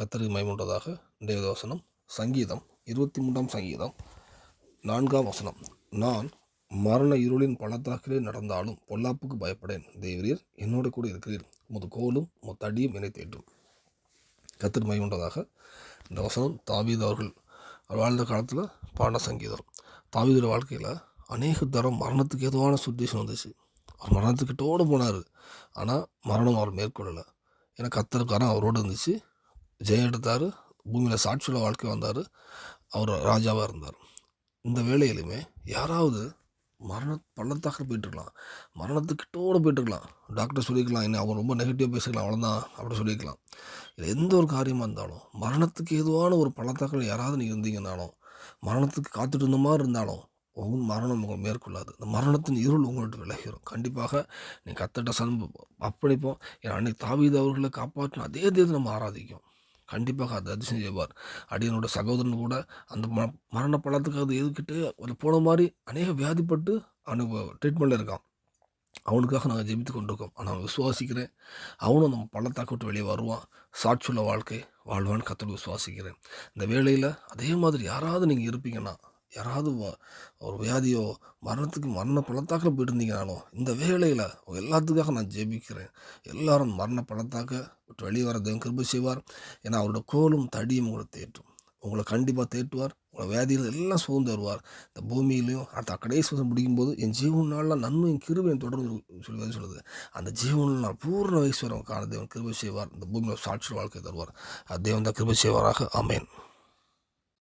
கத்தருக்கு மைமுண்டதாக தேவதவசனம் சங்கீதம் இருபத்தி மூன்றாம் சங்கீதம் நான்காம் வசனம். நான் மரண இருளின் பள்ளத்தாக்கிலே நடந்தாலும் பொல்லாப்புக்கு பயப்படேன். தேவரீர் என்னோடு கூட இருக்கிறீர். உமது கோலும் உமது தடியும் என்னை தேற்றும். கத்தர் மைமுண்டதாக இந்த வசனம் தாவீது அவர்கள் அவர் வாழ்ந்த காலத்தில் பாடின சங்கீதம். தாவீதோட வாழ்க்கையில் அநேக தரம் மரணத்துக்கு ஏதுவான சுச்சுவேஷன் வந்துச்சு. அவர் மரணத்துக்கிட்டோடு போனார். ஆனால் மரணம் அவர் மேற்கொள்ளலை. ஏன்னா கத்தருக்காரன் அவரோடு இருந்துச்சு. ஜெயம் எடுத்தார் பூமியில் சாட்சியுள்ள வாழ்க்கை வந்தார் அவர் ராஜாவாக இருந்தார். இந்த வேலையிலுமே யாராவது மரண பள்ளத்தாக போயிட்டுருக்கலாம். மரணத்துக்கிட்டோடு போயிட்டுருக்கலாம். டாக்டர் சொல்லிக்கலாம் என்ன அவன் ரொம்ப நெகட்டிவாக பேசிக்கலாம் அவ்வளோதான் அப்படி சொல்லிக்கலாம் இது எந்த ஒரு காரியமாக இருந்தாலும் மரணத்துக்கு ஏதுவான ஒரு பள்ளத்தாக்கில் யாராவது நீங்கள் இருந்தீங்கன்னாலும் மரணத்துக்கு காத்துட்டு இருந்த மாதிரி இருந்தாலும் உங்கள் மரணம் உங்களை மேற்கொள்ளாது. இந்த மரணத்தின் இருள் உங்கள்கிட்ட விலகிடும் கண்டிப்பாக நீ கத்தட்ட சன்பு அப்படிப்போம் ஏன்னா அன்னைக்கு தாவீது அவர்களை காப்பாற்றின அதே தேதி நம்ம ஆராதிக்கும். கண்டிப்பாக அதை அதிசயம் செய்வார். அடியனோட சகோதரன் கூட அந்த ம மரண பழத்துக்கு அது எதுக்கிட்டு ஒரு போன மாதிரி அநேக வியாதிப்பட்டு அவனுக்கு ட்ரீட்மெண்ட்டில் இருக்கான். அவனுக்காக நாங்கள் ஜெபித்து கொண்டிருக்கோம். ஆனால் அவன் விசுவாசிக்கிறேன். அவனும் நம்ம பள்ளத்தாக்க விட்டு வெளியே வருவான். சாட்சியுள்ள வாழ்க்கை வாழ்வான்னு கத்தோடு விசுவாசிக்கிறேன். இந்த வேளையில் அதே மாதிரி யாராவது நீங்கள் இருப்பீங்கன்னா யாராவது ஒரு வியாதியோ மரணத்துக்கு மரண பள்ளத்தாக்கில் போயிட்டு இருந்தீங்கனாலும் இந்த வேலையில் எல்லாத்துக்காக நான் ஜெபிக்கிறேன். எல்லாரும் மரண பள்ளத்தாக்க விட்டு வெளியே வர தேவன் கிருபை செய்வார். ஏன்னா அவரோட கோலும் தடியும் உங்களை தேற்றும். உங்களை கண்டிப்பாக தேற்றுவார். உங்களை வேதியில் எல்லாம் சுகந்து வருவார். இந்த பூமியிலையும் அடுத்த கடைசி வருஷம் பிடிக்கும்போது என் ஜீவன் நாளில் நன்மையும் கிருபையும் தொடர்ந்து சொல்லி சொல்லுது. அந்த ஜீவன் நான் பூர்ண வயசு வரும் காண தேவன் கிருபை செய்வார். இந்த பூமியில் சாட்சி வாழ்க்கை தருவார். அது தேவன் தான் கிருபை செய்வாராக. அமேன்